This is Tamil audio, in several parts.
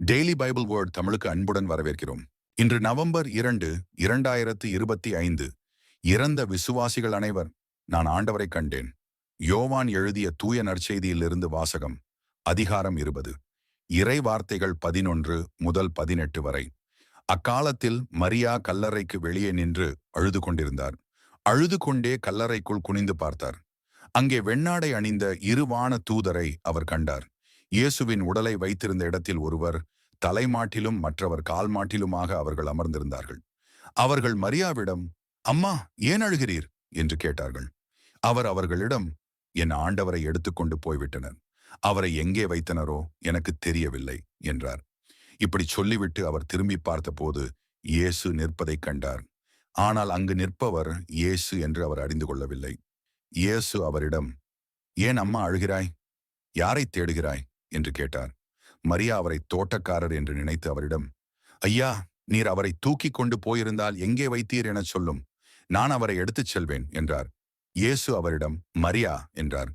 டெய்லி பைபிள் வேர்ட் தமிழுக்கு அன்புடன் வரவேற்கிறோம். இன்று நவம்பர் இரண்டு இரண்டாயிரத்து இருபத்தி ஐந்து. இறந்த விசுவாசிகள் அனைவர் நான் ஆண்டவரை கண்டேன். யோவான் எழுதிய தூய நற்செய்தியிலிருந்து வாசகம் அதிகாரம் இருபது. இறை வார்த்தைகள் பதினொன்று முதல் பதினெட்டு வரை. அக்காலத்தில் மரியா கல்லறைக்கு வெளியே நின்று அழுது கொண்டிருந்தார். அழுது கொண்டே கல்லறைக்குள் குனிந்து பார்த்தார். அங்கே வெண்ணாடை அணிந்த இருவான தூதரை அவர் கண்டார். இயேசுவின் உடலை வைத்திருந்த இடத்தில் ஒருவர் தலைமாட்டிலும் மற்றவர் கால் மாட்டிலுமாக அவர்கள் அமர்ந்திருந்தார்கள். அவர்கள் மரியாவிடம் அம்மா ஏன் அழுகிறீர்? என்று கேட்டார்கள். அவர் அவர்களிடம் என் ஆண்டவரை எடுத்துக்கொண்டு போய்விட்டனர். அவரை எங்கே வைத்தனரோ எனக்கு தெரியவில்லை என்றார். இப்படி சொல்லிவிட்டு அவர் திரும்பி பார்த்தபோது இயேசு நிற்பதைக் கண்டார். ஆனால் அங்கு நிற்பவர் இயேசு என்று அவர் அறிந்து கொள்ளவில்லை. இயேசு அவரிடம் ஏன் அம்மா அழுகிறாய்? யாரை தேடுகிறாய்? என்று கேட்டார். மரியா அவரை தோட்டக்காரர் என்று நினைத்து அவரிடம் ஐயா நீர் அவரை தூக்கி கொண்டு போயிருந்தால் எங்கே வைத்தீர் எனச் சொல்லும். நான் அவரை எடுத்துச் செல்வேன் என்றார். இயேசு அவரிடம் மரியா என்றார்.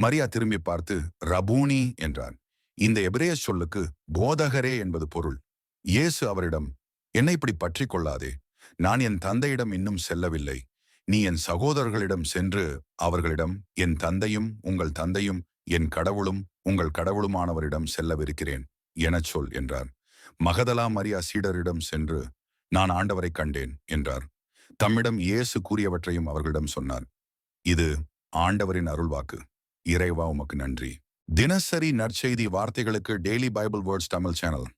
மரியா திரும்பி பார்த்து ரபூனி என்றார். இந்த எபிரேய சொல்லுக்கு போதகரே என்பது பொருள். இயேசு அவரிடம் என்னை இப்படி பற்றி கொள்ளாதே. நான் என் தந்தையிடம் இன்னும் செல்லவில்லை. நீ என் சகோதரர்களிடம் சென்று அவர்களிடம் என் தந்தையும் உங்கள் தந்தையும் என் கடவுளும் உங்கள் கடவுளுமானவரிடம் செல்லவிருக்கிறேன் எனச் சொல் என்றார். மகதலா மரியா சீடரிடம் சென்று நான் ஆண்டவரை கண்டேன் என்றார். தம்மிடம் இயேசு கூறியவற்றையும் அவர்களிடம் சொன்னார். இது ஆண்டவரின் அருள்வாக்கு. இறைவா உமக்கு நன்றி. தினசரி நற்செய்தி வார்த்தைகளுக்கு daily Bible words Tamil channel.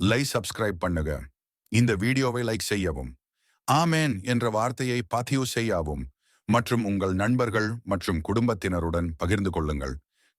Like subscribe பண்ணுங்க இந்த வீடியோவை லைக் செய்யவும். ஆமேன் என்ற வார்த்தையை பதிவு செய்யவும். மற்றும் உங்கள் நண்பர்கள் மற்றும் குடும்பத்தினருடன் பகிர்ந்து கொள்ளுங்கள்.